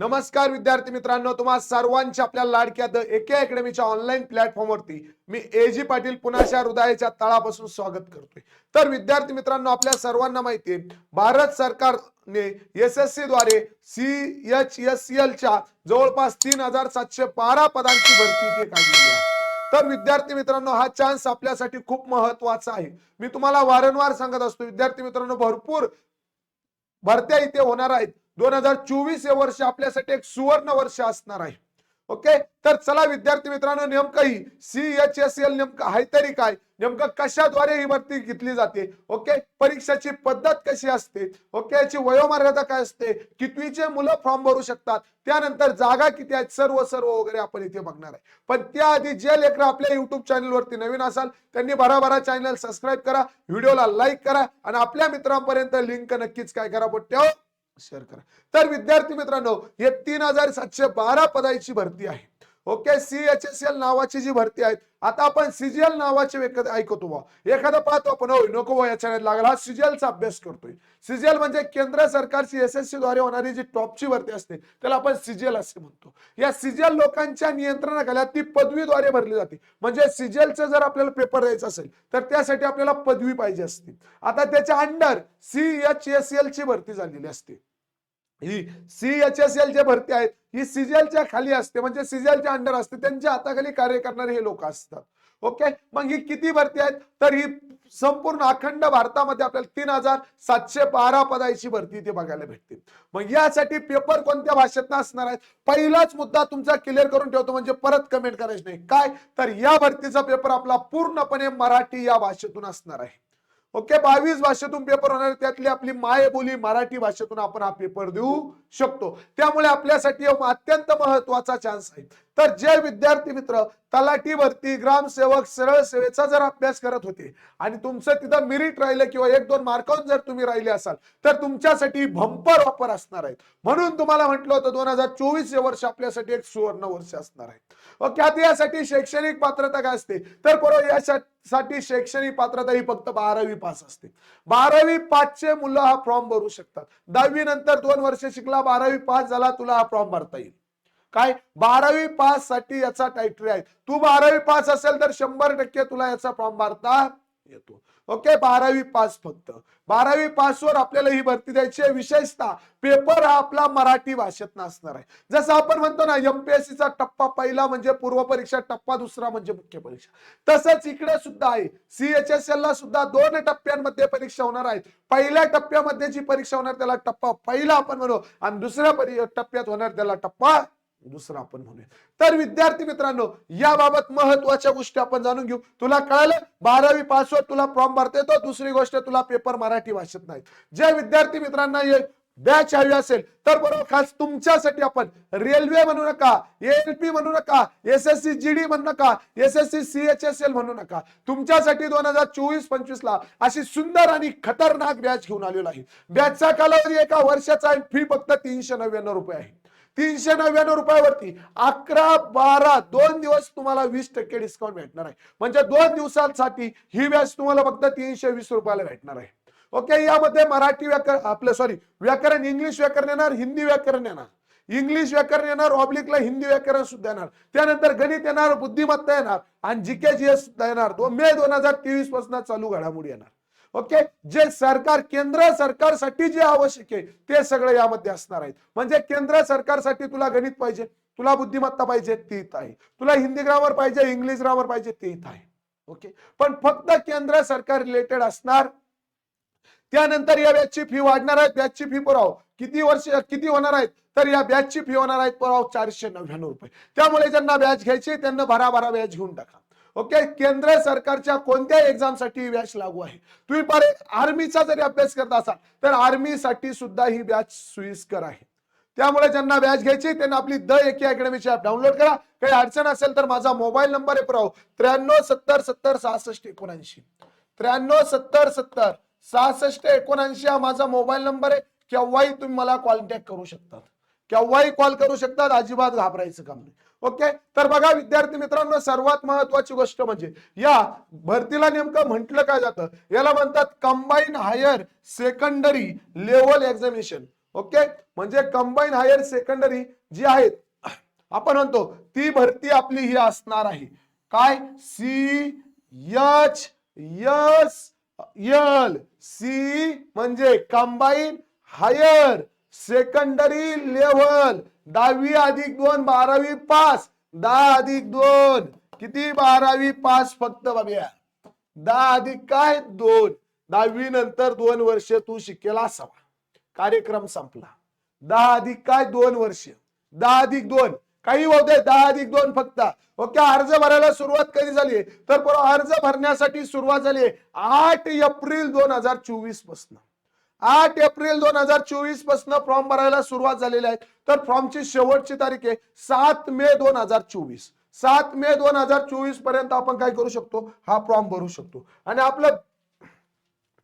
नमस्कार विद्यार्थी मित्रांनो तुम्हा सर्वांच्या आपल्या लाडक्या द एके अकॅडमीच्या ऑनलाईन प्लॅटफॉर्मवरती मी एजी पाटील पुण्याच्या हृदयाच्या तळापासून स्वागत करतोय. तर विद्यार्थी मित्रांनो आपल्या सर्वांना माहितीये भारत सरकारने एस एस सी द्वारे C H S C L च्या जवळपास तीन हजार सातशे बारा पदांची भरती इथे काढलेली आहे. तर विद्यार्थी मित्रांनो हा चान्स आपल्यासाठी खूप महत्त्वाचा आहे. मी तुम्हाला वारंवार सांगत असतो विद्यार्थी मित्रांनो भरपूर भरत्या इथे होणार आहेत. दोन हजार चोवीस हे वर्ष आपल्यासाठी एक सुवर्ण वर्ष असणार आहे. ओके? तर चला विद्यार्थी मित्रांनो नेमकं ही सी एच एस एल नेमकं आहे तरी काय? नेमकं कशाद्वारे ही भरती घेतली जाते? ओके? परीक्षाची पद्धत कशी असते? ओके? याची वयोमर्यादा काय असते? कितवीचे मुलं फॉर्म भरू शकतात? त्यानंतर जागा किती आहेत? सर्व सर्व वगैरे आपण इथे बघणार आहे. पण त्याआधी जे लेकर आपल्या युट्यूब चॅनलवरती नवीन असाल त्यांनी भराभरा चॅनल सबस्क्राईब करा व्हिडिओला लाईक करा आणि आपल्या मित्रांपर्यंत लिंक नक्कीच काय करा पट्ट्या शेअर करा. तर विद्यार्थी मित्रांनो हे तीन हजार सातशे बारा पदाची भरती आहे. Okay C H S L नावाची जी भरती आहे आता आपण सीजीएल नावाचे ऐकतो बा एखादा पाहतो आपण होय नको बा याच्या लागला. हा सीजीएलचा अभ्यास करतोय. सीजीएल म्हणजे केंद्र सरकारची एस एस सी द्वारे होणारी जी टॉपची भरती असते त्याला आपण सीजीएल असे म्हणतो. या सीजीएल लोकांच्या नियंत्रणाखाली ती पदवीद्वारे भरली जाते. म्हणजे सीजीएलचं जर आपल्याला पेपर द्यायचा असेल तर त्यासाठी आपल्याला पदवी पाहिजे असते. आता त्याच्या under C H S L ची भरती झालेली असते. ही सी एच एस एल जे भरती आहेत. ही सीजीएलच्या खाली असते म्हणजे सीजीएलच्या अंडर असते. त्यांच्या हाताखाली कार्य करणारे हे लोक असतात. ओके? मग ही किती भरती आहेत? तर ही संपूर्ण अखंड भारतामध्ये आपल्याला तीन हजार सातशे बारा पदाची भरती इथे बघायला भेटते मग यासाठी पेपर कोणत्या भाषेत असणार आहेत? पहिलाच मुद्दा तुमचा क्लिअर करून ठेवतो म्हणजे परत कमेंट करायची नाही. काय? तर या भरतीचा पेपर आपला पूर्णपणे मराठी या भाषेतून असणार आहे. ओके बावीस भाषेतून पेपर होणार त्यातली आपली मायबोली मराठी भाषेतून आपण हा पेपर देऊ शकतो. त्यामुळे आपल्यासाठी अत्यंत महत्त्वाचा चान्स आहे. तर जे विद्यार्थी मित्र तलाठी भरती ग्रामसेवक सरळ सेवेचा जर अभ्यास करत होते आणि तुमचं तिथं मिरिट राहिलं किंवा एक दोन मार्कावरून जर तुम्ही राहिले असाल तर तुमच्यासाठी भंपर ऑफर असणार आहेत. म्हणून तुम्हाला म्हटलं होतं दोन हजार चोवीस हे वर्ष आपल्यासाठी एक सुवर्ण वर्ष असणार आहे. ओके आता यासाठी शैक्षणिक पात्रता काय असते? तर बरोबर यासाठी शैक्षणिक पात्रता ही फक्त बारावी पास असते. बारावी पाचचे मुलं हा फॉर्म भरू शकतात. दहावी नंतर दोन वर्ष शिकला बारावी पास झाला तुला हा फॉर्म भरता येईल. काय? बारावी पाससाठी याचा टायटरी आहे. तू बारावी पास असेल तर शंभर टक्के तुला याचा फॉर्म भरता येतो. ओके बारावी पास फक्त. बारावी पास वर आपल्याला ही भरती द्यायची आहे. विशेषतः पेपर हा आपला मराठी भाषेत असणार आहे. जसं आपण म्हणतो ना एमपीएससी चा टप्पा पहिला म्हणजे पूर्व परीक्षा टप्पा दुसरा म्हणजे मुख्य परीक्षा. तसंच इकडे सुद्धा आहे. सीएचएसएल ला सुद्धा दोन टप्प्यांमध्ये परीक्षा होणार आहेत. पहिल्या टप्प्यामध्ये जी परीक्षा होणार त्याला टप्पा पहिला आपण म्हणू. आणि दुसऱ्या परी- टप्प्यात होणार त्याला टप्पा दुसरं आपण म्हणूया. तर विद्यार्थी मित्रांनो याबाबत महत्त्वाच्या गोष्टी आपण जाणून घेऊ. तुला कळालं? बारावी पासवर तुला फॉर्म भरता येतो. दुसरी गोष्ट तुला पेपर मराठी भाषेत नाही जे विद्यार्थी मित्रांना ये बॅच हवी असेल तर बरोबर खास तुमच्यासाठी आपण रेल्वे म्हणू नका एल म्हणू नका S S C G D म्हणू नका S S C C H S L म्हणू नका. तुमच्यासाठी दोन हजार चोवीस पंचवीस ला अशी सुंदर आणि खतरनाक बॅच घेऊन आलेलो आहे. बॅचचा कालावधी एका वर्षाचा आहे फी फक्त तीनशे नव्याण्णव रुपये आहे. तीनशे नव्याण्णव रुपयावरती अकरा बारा दोन दिवस तुम्हाला वीस टक्के डिस्काउंट भेटणार आहे. म्हणजे दोन दिवसांसाठी ही व्याज तुम्हाला फक्त तीनशे वीस रुपयाला भेटणार आहे. ओके यामध्ये मराठी व्याकरण आपलं सॉरी व्याकरण इंग्लिश व्याकरण येणार हिंदी व्याकरण येणार. इंग्लिश व्याकरण येणार ऑब्लिकला हिंदी व्याकरण सुद्धा येणार. त्यानंतर गणित येणार बुद्धिमत्ता येणार आणि जीके जीएस सुद्धा येणार. दोन मे दोन हजार तेवीसपासून चालू घडामोडी येणार. ओके? जे सरकार केंद्र सरकारसाठी जे आवश्यक आहे ते सगळं यामध्ये असणार आहेत. म्हणजे केंद्र सरकारसाठी तुला गणित पाहिजे तुला बुद्धिमत्ता पाहिजे ते आहे. तुला हिंदी ग्रामर पाहिजे इंग्लिश ग्रामर पाहिजे ते आहे. ओके? पण फक्त केंद्र सरकार रिलेटेड असणार त्यानंतर या बॅचची फी वाढणार आहे. बॅचची फी पुराव किती वर्ष किती होणार आहेत? तर या बॅचची फी होणार आहेत पुराव चारशे नव्याण्णव रुपये. त्यामुळे ज्यांना बॅच घ्यायची त्यांना भराभरा बॅच घेऊन टाका. ओके? केंद्र सरकारच्या कोणत्या एक्झामसाठी ही बॅच लागू आहे. तुम्ही पारे आर्मीचा जरी अभ्यास करत असाल तर आर्मीसाठी सुद्धा ही बॅच सोयीस्कर आहे. त्यामुळे ज्यांना बॅच घ्यायची त्यांना आपली द एके अकॅडमीची ऍप डाउनलोड करा. काही अडचण असेल तर माझा मोबाईल नंबर आहे प्राव त्र्याण्णव सत्तर सत्तर सहासष्ट एकोणऐंशी. त्र्याण्णव सत्तर सत्तर सहासष्ट एकोणऐंशी हा माझा मोबाईल नंबर आहे. केव्हाही तुम्ही मला कॉन्टॅक्ट करू शकतात. केव्हाही कॉल करू शकतात अजिबात घाबरायचं काम नाही. ओके? तर बघा विद्यार्थी मित्रांनो सर्वात महत्वाची गोष्ट म्हणजे या भरतीला नेमकं म्हटलं काय जातं? याला म्हणतात combined higher secondary level examination okay? म्हणजे कंबाईन हायर सेकंडरी जी आहेत आपण म्हणतो ती भरती आपली ही असणार आहे. काय? C H S L C म्हणजे कंबाईन हायर सेकंडरी लेव्हल दहावी अधिक दोन बारावी पास. दहा अधिक दोन. किती बारावी पास फक्त बघूया. दहा अधिक काय? दोन. दहावी नंतर दोन वर्ष तू शिकेला असावा. कार्यक्रम संपला. दहा अधिक काय? दोन वर्ष. दहा अधिक दोन. काही होते दहा अधिक दोन फक्त. ओके अर्ज भरायला सुरुवात कधी झाली? तर अर्ज भरण्यासाठी सुरुवात झाली आठ एप्रिल दोन हजार चोवीसपासून. आठ एप्रिल दोन हजार चोवीसपासून फॉर्म भरायला सुरुवात झालेली आहे. तर फॉर्मची शेवटची तारीख आहे सात मे दोन हजार चोवीस. सात मे दोन हजार चोवीसपर्यंत आपण काय करू शकतो? हा फॉर्म भरू शकतो. आणि आपलं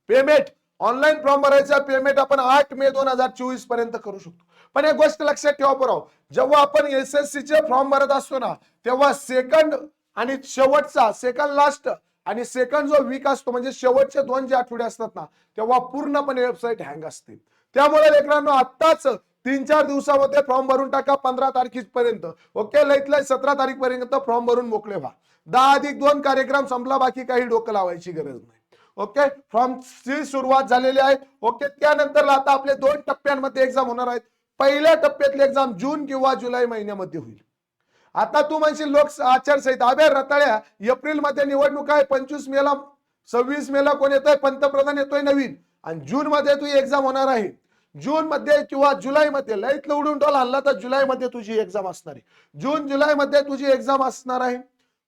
पेमेंट ऑनलाईन फॉर्म भरायचा पेमेंट आपण आठ मे दोन हजार चोवीसपर्यंत करू शकतो. पण एक गोष्ट लक्षात ठेवा बरोबर जेव्हा आपण एस एस सी चे फॉर्म भरत असतो ना तेव्हा सेकंड आणि शेवटचा सेकंड लास्ट आणि सेकंड जो वीक असतो म्हणजे शेवटचे दोन जे आठवडे असतात ना तेव्हा पूर्णपणे वेबसाईट हँग असते त्यामुळे लेकरांनो आत्ताच तीन चार दिवसामध्ये फॉर्म भरून टाका पंधरा तारखेपर्यंत. ओके लईत लई सतरा तारखेपर्यंत फॉर्म भरून मोकळे व्हा. दहा अधिक दोन कार्यक्रम संपला बाकी काही डोकं लावायची गरज नाही. ओके फॉर्म ची सुरुवात झालेली आहे. ओके त्यानंतर आता आपले दोन टप्प्यांमध्ये एक्झाम होणार आहेत. पहिल्या टप्प्यातली एक्झाम जून किंवा जुलै महिन्यामध्ये होईल. आता तू म्हणशील लोक आचारसंहिता. अभ्या रताळ्या एप्रिलमध्ये निवडणूक आहे पंचवीस मेला सव्वीस मेला कोण येतोय? पंतप्रधान येतोय नवीन. आणि जून मध्ये तुझी एक्झाम होणार आहे. जून मध्ये किंवा जुलै मध्ये लईत उडून टोल हल्ला तर जुलैमध्ये तुझी एक्झाम असणार आहे. जून जुलै मध्ये तुझी एक्झाम असणार आहे.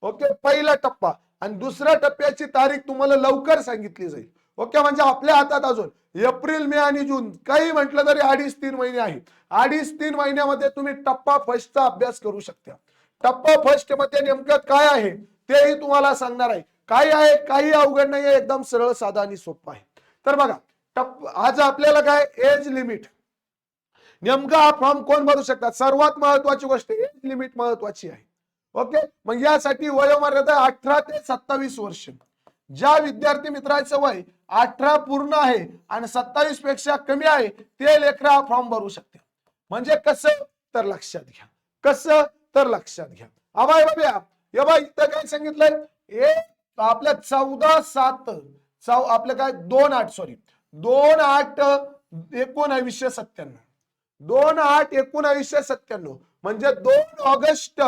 ओके? पहिला टप्पा. आणि दुसऱ्या टप्प्याची तारीख तुम्हाला लवकर सांगितली जाईल. ओके? म्हणजे आपल्या हातात अजून. एप्रिल मे आणि जून. काही म्हटलं तरी अडीच तीन महिने आहे. अडीच तीन महिन्यामध्ये तुम्ही टप्पा फर्स्टचा अभ्यास करू शकता. टप्पा फर्स्टमध्ये नेमकं काय आहे तेही तुम्हाला सांगणार आहे. काय आहे काही अवघड नाही एकदम सरळ साधा आणि सोपं आहे. तर बघा टप आज आपल्याला काय एज लिमिट नेमका हा फॉर्म कोण भरू शकतात? सर्वात महत्वाची गोष्ट एज लिमिट महत्वाची आहे. ओके मग यासाठी वयोमर्यादा अठरा ते सत्तावीस वर्ष. ज्या विद्यार्थी मित्राचं वय अठरा पूर्ण आहे आणि सत्तावीसपेक्षा कमी आहे ते लेकरं हा फॉर्म भरू शकते म्हणजे कसं? तर लक्षात घ्या. कसं? तर लक्षात घ्या. आबाय बाब्या हे बा इथं काय सांगितलंय? हे आपल्या चौदा सात चौ आपलं काय? दोन आठ सॉरी दोन आठ एकोणावीसशे सत्त्याण्णव. दोन आठ एकोणावीसशे सत्त्याण्णव. म्हणजे दोन ऑगस्ट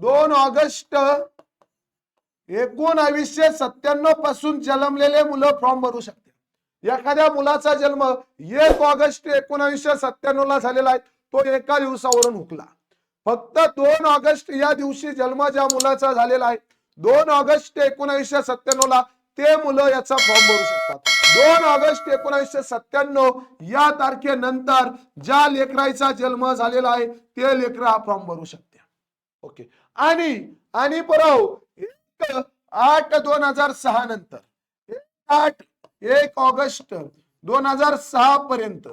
दोन ऑगस्ट एकोणावीसशे सत्त्याण्णवपासून जन्मलेले मुलं फॉर्म भरू शकते एखाद्या मुलाचा जन्म एक ऑगस्ट एकोणावीसशे सत्त्याण्णव ला झालेला आहे. तो एका दिवसावरून हुकला. फक्त दोन ऑगस्ट या दिवशी जन्म ज्या मुलाचा झालेला आहे दोन ऑगस्ट एकोणीसशे सत्त्याण्णव ला ते मुलं याचा फॉर्म भरू शकतात. दोन ऑगस्ट एकोणीसशे सत्त्याण्णव या तारखेनंतर ज्या लेकराचा जन्म झालेला आहे ते लेकर हा फॉर्म भरू शकते ओके आणि आणि परव एक आठ दोन हजार सहा नंतर आठ एक ऑगस्ट दोन हजार सहा पर्यंत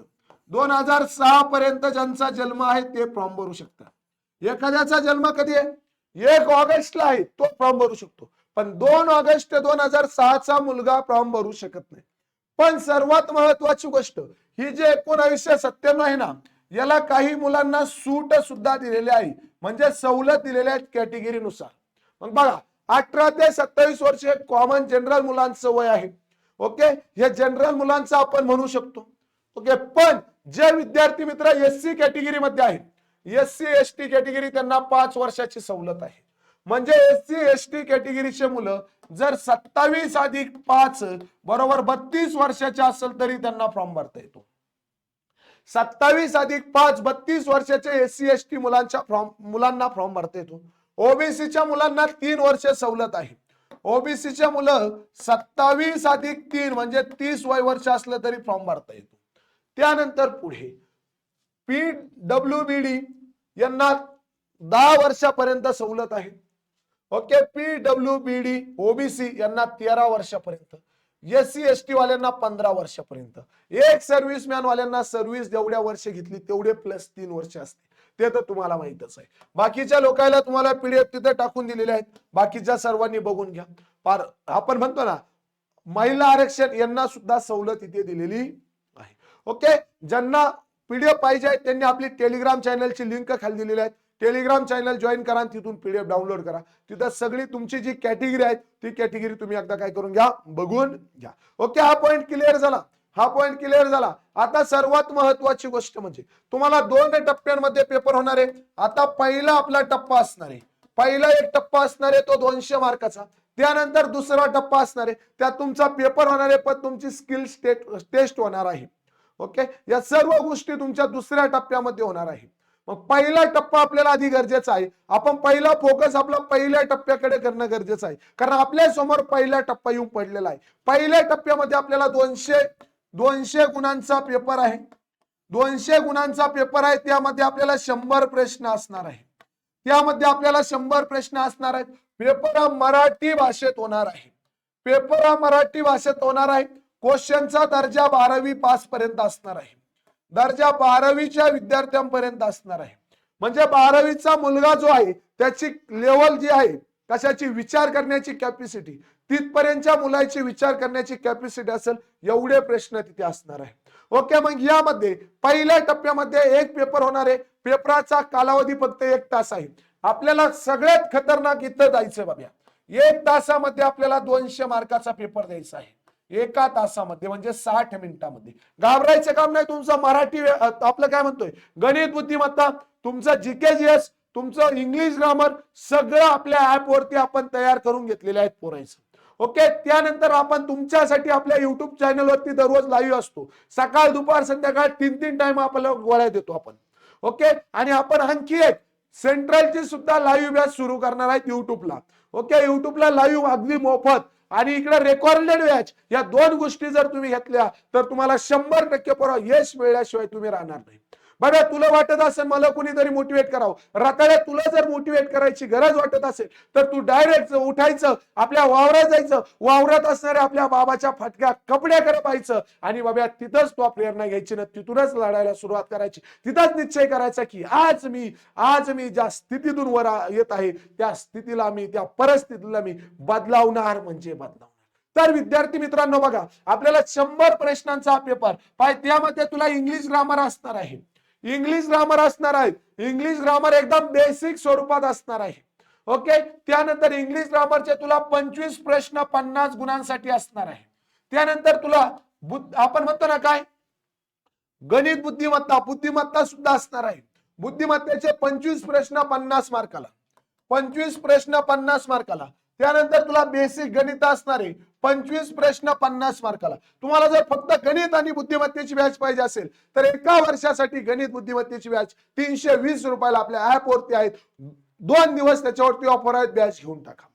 दोन हजार सहा पर्यंत ज्यांचा जन्म आहे ते फॉर्म भरू शकतात. एखाद्याचा जन्म कधी आहे? एक ऑगस्टला आहे तो फॉर्म भरू शकतो. पण दोन ऑगस्ट दोन हजार सहाचा मुलगा फॉर्म भरू शकत नाही. पण सर्वात महत्वाची गोष्ट ही जे एकोणावीसशे सत्त्याण्णव आहे ना याला काही मुलांना सूट सुद्धा दिलेली आहे. म्हणजे सवलत दिलेल्या आहेत कॅटेगरीनुसार. मग बघा अठरा ते सत्तावीस वर्ष कॉमन जनरल मुलांचं वय आहे. ओके? हे जनरल मुलांचं आपण म्हणू शकतो. ओके? पण जे विद्यार्थी मित्र एस सी कॅटेगरी मध्ये आहेत S C S T category त्यांना पाच वर्षाची सवलत आहे. म्हणजे एस सी एस टी कॅटेगरीचे मुलं जर सत्तावीस अधिक पाच बरोबर बत्तीस वर्षाचे असेल तरी त्यांना फॉर्म भरता येतो. सत्तावीस अधिक पाच बत्तीस वर्षाचे एस सी एस टी मुलांच्या फॉर्म मुलांना फॉर्म भरता येतो. ओबीसीच्या मुलांना तीन वर्ष सवलत आहे. ओबीसीच्या मुलं सत्तावीस अधिक तीन म्हणजे तीस वय वर्ष असलं तरी फॉर्म भरता येतो. त्यानंतर पुढे पी डब्ल्यू बी डी यांना दहा वर्षापर्यंत सवलत आहे. Okay? P W B D OBC यांना तेरा वर्षापर्यंत. एस सी एस टी वाल्यांना पंधरा वर्षापर्यंत. एक सर्व्हिसमॅन वाल्यांना सर्व्हिस जेवढ्या वर्ष घेतली तेवढे प्लस तीन वर्ष असते. ते तर तुम्हाला माहितच आहे. बाकीच्या लोकांना तुम्हाला पीडीएफ तिथे टाकून दिलेले आहेत. बाकीच्या सर्वांनी बघून घ्या. फार आपण म्हणतो ना महिला आरक्षण यांना सुद्धा सवलत इथे दिलेली आहे. ओके? ज्यांना पीडीएफ पाहिजे आहेत त्यांनी आपली टेलिग्राम चॅनलची लिंक खाली दिलेली आहे. टेलिग्राम चॅनल जॉईन करा तिथून पीडीएफ डाउनलोड करा. तिथं सगळी तुमची जी कॅटेगरी आहे ती कॅटेगरी तुम्ही एकदा काय करून घ्या बघून घ्या. ओके हा पॉईंट क्लिअर झाला. हा पॉईंट क्लिअर झाला. आता सर्वात महत्वाची गोष्ट म्हणजे तुम्हाला दोन टप्प्यांमध्ये पेपर होणार आहे. आता पहिला आपला टप्पा असणार आहे. पहिला एक टप्पा असणार आहे तो दोनशे मार्काचा. त्यानंतर दुसरा टप्पा असणार आहे. त्यात तुमचा पेपर होणार आहे पण तुमची स्किल टेस्ट होणार आहे. ओके? या सर्व गोष्टी तुमच्या दुसऱ्या टप्प्यामध्ये होणार आहे. मग पहिला टप्पा आपल्याला आधी गरजेचा आहे. आपण पहिला फोकस आपला पहिल्या टप्प्याकडे करणं गरजेचं आहे. कारण आपल्यासमोर पहिला टप्पा येऊन पडलेला आहे. पहिल्या टप्प्यामध्ये आपल्याला दोनशे दोनशे गुणांचा पेपर आहे. दोनशे गुणांचा पेपर आहे. त्यामध्ये आपल्याला शंभर प्रश्न असणार आहे. त्यामध्ये आपल्याला शंभर प्रश्न असणार आहेत. पेपर हा मराठी भाषेत होणार आहे. पेपर हा मराठी भाषेत होणार आहे. क्वेश्चनचा दर्जा बारावी पास पर्यंत असणार आहे. दर्जा बारावीच्या विद्यार्थ्यांपर्यंत असणार आहे. म्हणजे बारावीचा मुलगा जो आहे त्याची लेवल जी आहे कशाची विचार करण्याची कॅपॅसिटी तिथपर्यंतच्या मुलाची विचार करण्याची कॅपॅसिटी असेल एवढे प्रश्न तिथे असणार आहे. ओके मग यामध्ये पहिल्या टप्प्यामध्ये एक पेपर होणार आहे. पेपराचा कालावधी फक्त एक तास आहे. आपल्याला सगळ्यात खतरनाक इथं जायचं बाबा एक तासामध्ये आपल्याला दोनशे मार्काचा पेपर द्यायचा आहे. एका तासामध्ये म्हणजे साठ मिनिटामध्ये. घाबरायचं काम नाही तुमचं मराठी आपलं काय म्हणतोय? गणित बुद्धिमत्ता तुमचं जीके जीएस तुमचं इंग्लिश ग्रामर सगळं आपल्या ऍप वरती आपण तयार करून घेतलेले आहेत पोरायचं ओके? त्यानंतर आपण तुमच्यासाठी आपल्या युट्यूब चॅनलवरती दररोज लाईव्ह असतो. सकाळ दुपार संध्याकाळ तीन तीन टाइम आपल्याला गोळ्या देतो आपण. ओके? आणि आपण आणखी एक सेंट्रलची सुद्धा लाईव्ह बॅच सुरू करणार आहेत युट्यूबला ओके? युट्यूबला लाईव्ह अगदी मोफत. आणि इकडे रेकॉर्डेड व्याज या दोन गोष्टी जर तुम्ही घेतल्या तर तुम्हाला शंभर टक्के परवा यश मिळल्याशिवाय तुम्ही राहणार नाही. बाबा तुला वाटत असेल मला कुणीतरी मोटिवेट करावं. रताळ्या तुला जर मोटिवेट करायची गरज वाटत असेल तर तू डायरेक्ट उठायचं आपल्या वावरात जायचं वावरात असणाऱ्या आपल्या बाबाच्या फाटक्या कपड्याकडे पाहायचं आणि बाबा तिथंच तो प्रेरणा घ्यायची ना तिथूनच लढायला सुरुवात करायची. तिथंच निश्चय करायचा की आज मी आज मी ज्या स्थितीतून वर येत आहे त्या स्थितीला मी त्या परिस्थितीला मी बदलावणार म्हणजे बदलावणार. तर विद्यार्थी मित्रांनो बघा आपल्याला शंभर प्रश्नांचा पेपर पाय त्यामध्ये तुला इंग्लिश ग्रामर असणार आहे. इंग्लिश ग्रामर असणार आहे. इंग्लिश ग्रामर एकदम बेसिक स्वरूपात असणार आहे. ओके त्यानंतर इंग्लिश ग्रामरचे तुला पंचवीस प्रश्न पन्नास गुणांसाठी असणार आहे. त्यानंतर तुला बुद्ध आपण म्हणतो ना काय? गणित बुद्धिमत्ता बुद्धिमत्ता सुद्धा असणार आहे. बुद्धिमत्तेचे पंचवीस प्रश्न पन्नास मार्काला. पंचवीस प्रश्न पन्नास मार्काला. त्यानंतर तुला बेसिक गणित असणार आहे. पंचवीस प्रश्न पन्नास मार्काला. तुम्हाला जर फक्त गणित आणि बुद्धिमत्तेची बॅच पाहिजे असेल तर एका वर्षासाठी गणित बुद्धिमत्तेची बॅच तीनशे वीस रुपयाला आपल्या ऍपवरती आहेत. दोन दिवस त्याच्यावरती ऑफर आहेत बॅच घेऊन टाका.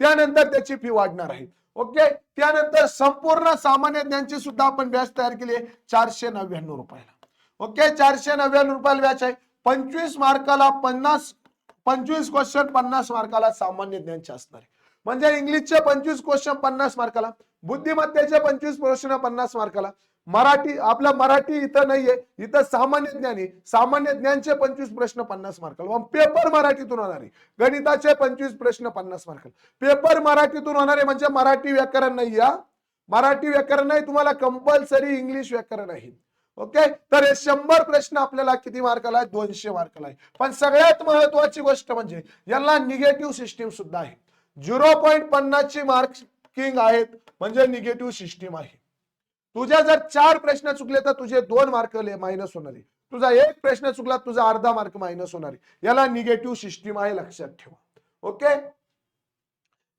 त्यानंतर त्याची फी वाढणार आहे. ओके त्यानंतर संपूर्ण सामान्य ज्ञानची सुद्धा आपण बॅच तयार केली आहे. चारशे नव्याण्णव रुपयाला. ओके चारशे नव्याण्णव रुपयाला बॅच आहे. पंचवीस मार्काला पन्नास पंचवीस क्वेश्चन पन्नास मार्काला सामान्य ज्ञानचे असणार आहे. म्हणजे इंग्लिशचे पंचवीस क्वेश्चन पन्नास मार्काला बुद्धिमत्तेचे पंचवीस प्रश्न पन्नास मार्काला मराठी आपला मराठी इथं नाहीये. इथं सामान्य ज्ञानी सामान्य ज्ञानचे पंचवीस प्रश्न पन्नास मार्काला पेपर मराठीतून होणार. आहे गणिताचे पंचवीस प्रश्न पन्नास मार्काला पेपर मराठीतून होणार आहे म्हणजे मराठी व्याकरण नाही या मराठी व्याकरण नाही तुम्हाला कंपल्सरी इंग्लिश व्याकरण आहे. ओके तर हे शंभर प्रश्न आपल्याला किती मार्काला आहे दोनशे मार्काला आहे पण सगळ्यात महत्वाची गोष्ट म्हणजे याला निगेटिव्ह सिस्टीम सुद्धा आहे. झिरो पॉईंट पन्नासची मार्किंग आहेत म्हणजे निगेटिव्ह सिस्टीम आहे. तुझ्या जर चार प्रश्न चुकले तर तुझे दोन मार्क मायनस होणार आहे. तुझा एक प्रश्न चुकला तुझा अर्धा मार्क मायनस होणार आहे. याला निगेटिव्ह सिस्टीम आहे लक्षात ठेवा. ओके?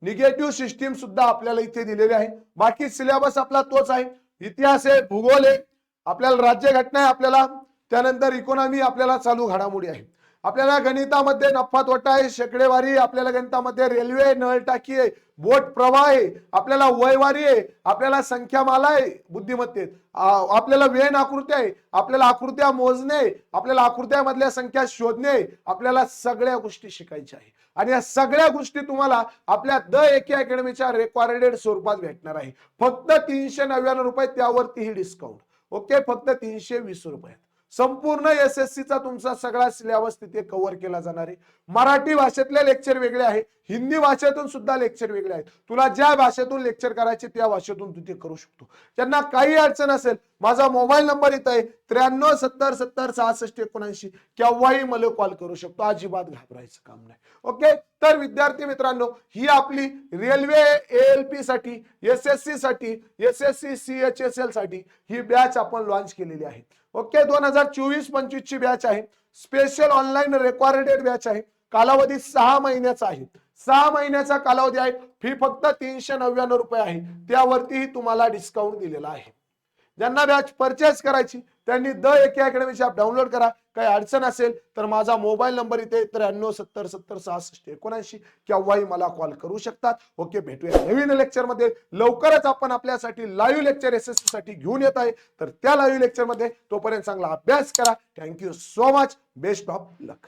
निगेटिव्ह सिस्टीम सुद्धा आपल्याला इथे दिलेली आहे. बाकी सिलेबस आपला तोच आहे. इतिहास आहे भूगोल आहे. आपल्याला राज्यघटना आहे आपल्याला. त्यानंतर इकॉनॉमी आपल्याला चालू घडामोडी आहे. आपल्याला गणितामध्ये नफा तोटा आहे शेकडेवारी आपल्याला गणितामध्ये रेल्वे नळ नळटाकी आहे बोट प्रवाह आहे आपल्याला वयवारी आहे आपल्याला संख्यामाला आहे बुद्धिमत्तेत. आपल्याला वेन आकृत्या आहे आपल्याला आकृत्या मोजणे आपल्याला आकृत्यामधल्या संख्या शोधणे आपल्याला सगळ्या गोष्टी शिकायच्या आहे. आणि या सगळ्या गोष्टी तुम्हाला आपल्या द एके अकॅडमीच्या रेकॉर्डेड स्वरूपात भेटणार आहे. फक्त तीनशे नव्याण्णव रुपये त्यावरतीही डिस्काउंट ओके? फक्त तीनशे वीस रुपये संपूर्ण एस एस चा तुमचा सगळा सिलेबस तिथे कव्हर केला जाणार आहे. मराठी भाषेतले लेक्चर वेगळे आहे हिंदी भाषेतून सुद्धा लेक्चर वेगळे आहेत. तुला ज्या भाषेतून लेक्चर करायचे त्या भाषेतून तू ते करू शकतो. त्यांना काही अडचण असेल माझा मोबाईल नंबर इथं आहे. त्र्याण्णव सत्तर सत्तर सहासष्ट एकोणऐंशी. केव्हाही मला कॉल करू शकतो. अजिबात घाबरायचं काम नाही. ओके तर विद्यार्थी मित्रांनो ही आपली रेल्वे एएलपी साठी एस एस सी साठी S S C C H S एलसाठी ही बॅच आपण लॉन्च केलेली आहे. ओके दोन हजार चोवीस पंचवीस ची बॅच आहे. स्पेशल ऑनलाईन रेकॉर्डेड बॅच आहे. कालावधी सहा महिन्याचा आहे. सहा महिन्याचा कालावधी आहे. फी फक्त तीनशे नव्याण्णव रुपये आहे. त्यावरतीही तुम्हाला डिस्काउंट दिलेला आहे. ज्यांना बॅच परचेस करायची त्यांनी द एके अकॅडमीची ॲप डाउनलोड करा. काही अडचण असेल तर माझा मोबाईल नंबर इथे त्र्याण्णव सत्तर सत्तर सहासष्ट एकोणऐंशी केव्हाही मला कॉल करू शकतात. ओके भेटूया नवीन लेक्चरमध्ये. लवकरच आपण आपल्यासाठी लाईव्ह लेक्चर एस एससाठी घेऊन येत आहे. तर त्या लाईव्ह लेक्चरमध्ये तोपर्यंत चांगला अभ्यास करा. Thank you so much best of luck